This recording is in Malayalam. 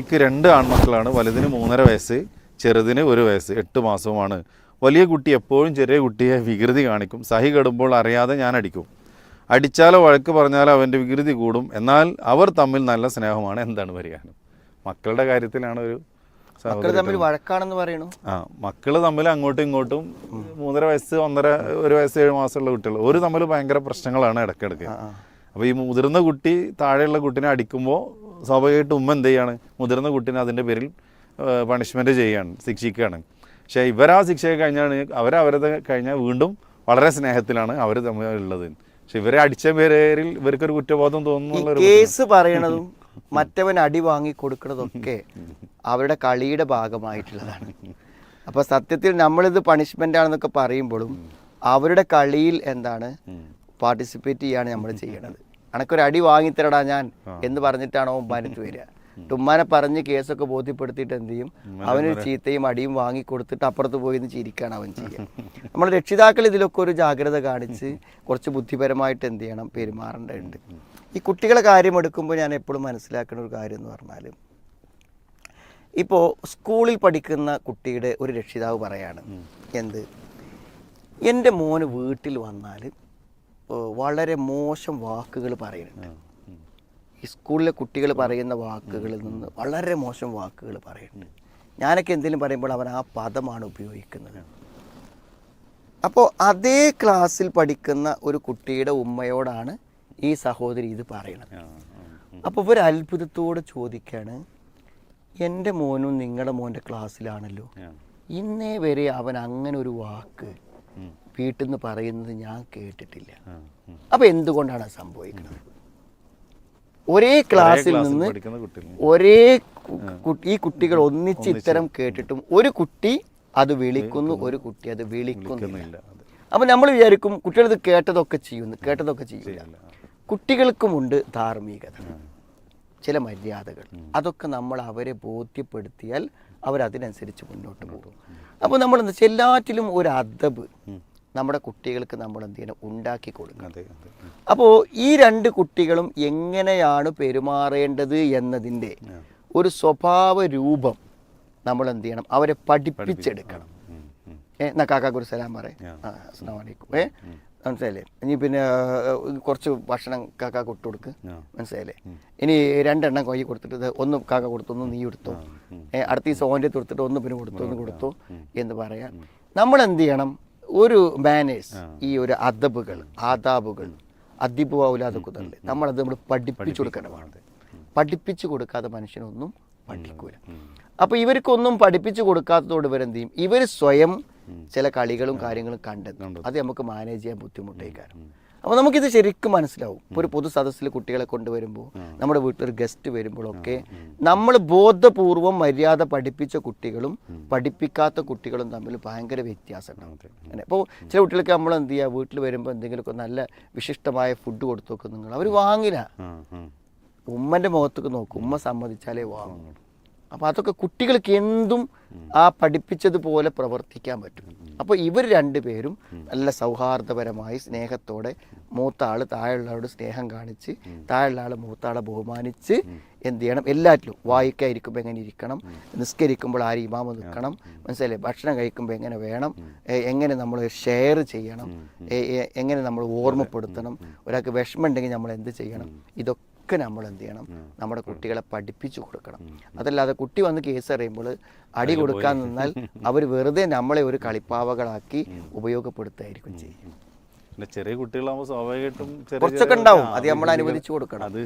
എനിക്ക് രണ്ട് ആൺമക്കളാണ്. വലുതിന് മൂന്നര വയസ്സ് ചെറുതിന് ഒരു വയസ്സ് എട്ട് മാസവുമാണ്. വലിയ കുട്ടി എപ്പോഴും ചെറിയ കുട്ടിയെ വികൃതി കാണിക്കും. സഹി കെടുമ്പോൾ അറിയാതെ ഞാൻ അടിക്കും. അടിച്ചാലോ വഴക്ക് പറഞ്ഞാലോ അവന്റെ വികൃതി കൂടും. എന്നാൽ അവർ തമ്മിൽ നല്ല സ്നേഹമാണ്. എന്താണ് പരിഹാരം? മക്കളുടെ കാര്യത്തിലാണ് ഒരു മക്കൾ തമ്മിൽ വഴക്കാണെന്ന് പറയണു. ആ മക്കൾ തമ്മിൽ അങ്ങോട്ടും ഇങ്ങോട്ടും മൂന്നര വയസ്സ് ഒന്നര ഒരു വയസ്സ് ഏഴ് മാസമുള്ള കുട്ടികൾ. ഒരു തമ്മിൽ ഭയങ്കര പ്രശ്നങ്ങളാണ് ഇടയ്ക്കിടയ്ക്ക്. അപ്പോൾ ഈ മുതിർന്ന കുട്ടി താഴെയുള്ള കുട്ടിനെ അടിക്കുമ്പോൾ സ്വാഭാവികമായിട്ടും ഉമ്മ എന്ത് ചെയ്യാണ്? മുതിർന്ന കുട്ടീനെ അതിന്റെ പേരിൽ പണിഷ്മെന്റ് ചെയ്യുകയാണ് ശിക്ഷിക്കുകയാണ്. പക്ഷേ ഇവരാ ശിക്ഷയെ കഴിഞ്ഞാണ് അവരവരത് കഴിഞ്ഞാൽ വീണ്ടും വളരെ സ്നേഹത്തിലാണ് അവർ തമ്മിലുള്ളത്. പക്ഷെ ഇവരെ അടിച്ച പേരിൽ ഇവർക്കൊരു കുറ്റബോധം തോന്നുന്നു കേസ് പറയണതും മറ്റവൻ അടി വാങ്ങി കൊടുക്കണതൊക്കെ അവരുടെ കളിയുടെ ഭാഗമായിട്ടുള്ളതാണ്. അപ്പൊ സത്യത്തിൽ നമ്മളിത് പണിഷ്മെന്റ് ആണെന്നൊക്കെ പറയുമ്പോഴും അവരുടെ കളിയിൽ എന്താണ് പാർട്ടിസിപ്പേറ്റ് ചെയ്യാണ് നമ്മൾ ചെയ്യണത്. അനക്കൊരു അടി വാങ്ങിത്തരടാ ഞാൻ എന്ന് പറഞ്ഞിട്ടാണ് അവൻ മരിച്ചു വരിക ടുമ്മാനെ പറഞ്ഞ് കേസൊക്കെ ബോധ്യപ്പെടുത്തിയിട്ട് എന്ത് ചെയ്യും? അവനൊരു ചീത്തയും അടിയും വാങ്ങി കൊടുത്തിട്ട് അപ്പുറത്ത് പോയി എന്ന് ചിരിക്കുകയാണ് അവൻ ചെയ്യുക. നമ്മൾ രക്ഷിതാക്കൾ ഇതിലൊക്കെ ഒരു ജാഗ്രത കാണിച്ച് കുറച്ച് ബുദ്ധിപരമായിട്ട് എന്ത് ചെയ്യണം പെരുമാറേണ്ടതുണ്ട്. ഈ കുട്ടികളെ കാര്യം എടുക്കുമ്പോൾ ഞാൻ എപ്പോഴും മനസ്സിലാക്കുന്ന ഒരു കാര്യം എന്ന് പറഞ്ഞാൽ ഇപ്പോൾ സ്കൂളിൽ പഠിക്കുന്ന കുട്ടിയുടെ ഒരു രക്ഷിതാവ് പറയാണ് എന്ത്? എന്റെ മോന് വീട്ടിൽ വന്നാൽ വളരെ മോശം വാക്കുകൾ പറയുന്നുണ്ട്. ഈ സ്കൂളിലെ കുട്ടികൾ പറയുന്ന വാക്കുകളിൽ നിന്ന് വളരെ മോശം വാക്കുകൾ പറയുന്നുണ്ട്. ഞാനൊക്കെ എന്തെങ്കിലും പറയുമ്പോൾ അവൻ ആ പദമാണ് ഉപയോഗിക്കുന്നത്. അപ്പോൾ അതേ ക്ലാസ്സിൽ പഠിക്കുന്ന ഒരു കുട്ടിയുടെ ഉമ്മയോടാണ് ഈ സഹോദരി ഇത് പറയുന്നത്. അപ്പോൾ ഒരു അത്ഭുതത്തോടെ ചോദിക്കാണ് എന്റെ മോനും നിങ്ങളുടെ മോന്റെ ക്ലാസ്സിലാണല്ലോ. ഇന്നേ വരെ അവൻ അങ്ങനെ ഒരു വാക്ക് വീട്ടിൽ നിന്ന് പറയുന്നത് ഞാൻ കേട്ടിട്ടില്ല. അപ്പോൾ എന്തുകൊണ്ടാണ് അത് സംഭവിക്കുന്നത്? ഒരേ ക്ലാസ്സിൽ നിന്ന് ഒരേ ഈ കുട്ടികൾ ഒന്നിച്ച് ഇത്തരം കേട്ടിട്ടും ഒരു കുട്ടി അത് വിളിക്കുന്നു ഒരു കുട്ടി അത് വിളിക്കുന്നില്ല. അപ്പൊ നമ്മൾ വിചാരിക്കും കുട്ടികൾ ഇത് കേട്ടതൊക്കെ ചെയ്യുന്നു കേട്ടതൊക്കെ ചെയ്യില്ല കുട്ടികൾക്കുമുണ്ട് ധാർമ്മികത ചില മര്യാദകൾ. അതൊക്കെ നമ്മൾ അവരെ ബോധ്യപ്പെടുത്തിയാൽ അവരതിനനുസരിച്ച് മുന്നോട്ട് പോകും. അപ്പോൾ നമ്മൾ എന്താ വെച്ചാൽ എല്ലാറ്റിലും ഒരു അദബ് നമ്മുടെ കുട്ടികൾക്ക് നമ്മൾ എന്ത് ചെയ്യണം ഉണ്ടാക്കി കൊടുക്കണം. അപ്പോൾ ഈ രണ്ട് കുട്ടികളും എങ്ങനെയാണ് പെരുമാറേണ്ടത് എന്നതിന്റെ ഒരു സ്വഭാവ രൂപം നമ്മൾ എന്ത് ചെയ്യണം അവരെ പഠിപ്പിച്ചെടുക്കണം. ഏ എന്നാ കാക്കാക്ക് ഒരു സലാം പറയേ. ആ. അസ്സാം അലൈക്കും. ഏ മനസ്സിലായില്ലേ? ഇനി പിന്നെ കുറച്ച് ഭക്ഷണം കാക്ക കൊട്ടു കൊടുക്ക്. മനസ്സിലായില്ലേ? ഇനി രണ്ടെണ്ണം കൊയ്യ് കൊടുത്തിട്ട് ഒന്ന് കാക്ക കൊടുത്തു ഒന്ന് നീ എടുത്തോ. അടുത്ത ഈ ഓന്റെ തുടുത്തിട്ട് ഒന്ന് പിന്നെ കൊടുത്തു ഒന്ന് കൊടുത്തു എന്ന് പറയാം നമ്മൾ എന്ത് ചെയ്യണം ഒരു മാനേഴ്സ് ഈ ഒരു അദബുകൾ ആദാബുകൾ അദിബുലാദക്കുതല്ലേ നമ്മളത് നമ്മൾ പഠിപ്പിച്ചു കൊടുക്കേണ്ടതാണ്. പഠിപ്പിച്ചു കൊടുക്കാതെ മനുഷ്യനൊന്നും പഠിക്കൂല. അപ്പൊ ഇവർക്കൊന്നും പഠിപ്പിച്ചു കൊടുക്കാത്തതോട് ഇവരെന്ത് ചെയ്യും ഇവർ സ്വയം ചില കളികളും കാര്യങ്ങളും കണ്ടെത്തുന്നുണ്ട് അത് നമുക്ക് മാനേജ് ചെയ്യാൻ ബുദ്ധിമുട്ടേക്കാരം. അപ്പോൾ നമുക്കിത് ശരിക്കും മനസ്സിലാവും. ഇപ്പോൾ ഒരു പൊതു സദസ്സിൽ കുട്ടികളെ കൊണ്ടുവരുമ്പോൾ നമ്മുടെ വീട്ടിൽ ഒരു ഗസ്റ്റ് വരുമ്പോഴൊക്കെ നമ്മൾ ബോധപൂർവം മര്യാദ പഠിപ്പിച്ച കുട്ടികളും പഠിപ്പിക്കാത്ത കുട്ടികളും തമ്മിൽ ഭയങ്കര വ്യത്യാസം ഉണ്ടാവും അപ്പോൾ ചില കുട്ടികൾക്ക് നമ്മൾ എന്ത് ചെയ്യുക വീട്ടിൽ വരുമ്പോൾ എന്തെങ്കിലുമൊക്കെ നല്ല വിശിഷ്ടമായ ഫുഡ് കൊടുത്തു നോക്കും നിങ്ങൾ. അവർ വാങ്ങില്ല. ഉമ്മന്റെ മുഖത്തേക്ക് നോക്കും. ഉമ്മ സമ്മതിച്ചാലേ വാങ്ങും അപ്പോൾ അതൊക്കെ കുട്ടികൾക്ക് എന്തും ആ പഠിപ്പിച്ചതുപോലെ പ്രവർത്തിക്കാൻ പറ്റും. അപ്പോൾ ഇവർ രണ്ടുപേരും നല്ല സൗഹാർദ്ദപരമായി സ്നേഹത്തോടെ മൂത്ത ആൾ താഴെയുള്ളവരോട് സ്നേഹം കാണിച്ച് താഴെയുള്ള ആൾ മൂത്ത ആളെ ബഹുമാനിച്ച് എന്ത് ചെയ്യണം? എല്ലാറ്റിലും വായിക്കായിരിക്കുമ്പോൾ എങ്ങനെ ഇരിക്കണം? നിസ്കരിക്കുമ്പോൾ ആര് ഇമാമ നിൽക്കണം? മനസ്സിലായി ഭക്ഷണം കഴിക്കുമ്പോൾ എങ്ങനെ വേണം? എങ്ങനെ നമ്മൾ ഷെയർ ചെയ്യണം? എങ്ങനെ നമ്മൾ ഓർമ്മപ്പെടുത്തണം? ഒരാൾക്ക് വിഷമം ഉണ്ടെങ്കിൽ നമ്മൾ എന്ത് ചെയ്യണം? ഇതൊക്കെ ഒക്കെ നമ്മൾ എന്ത് ചെയ്യണം നമ്മുടെ കുട്ടികളെ പഠിപ്പിച്ചു കൊടുക്കണം. അതല്ലാതെ കുട്ടി വന്ന് കേസ് അറിയുമ്പോൾ അടി കൊടുക്കാൻ നിന്നാൽ അവർ വെറുതെ നമ്മളെ ഒരു കളിപ്പാവകളാക്കി ഉപയോഗപ്പെടുത്തായിരിക്കും ചെയ്യും. പിന്നെ ചെറിയ കുട്ടികളാകുമ്പോൾ സ്വാഭാവികമായിട്ടും കുറച്ചൊക്കെ ഉണ്ടാവും. അത് നമ്മൾ അനുവദിച്ചു കൊടുക്കണം. അതെ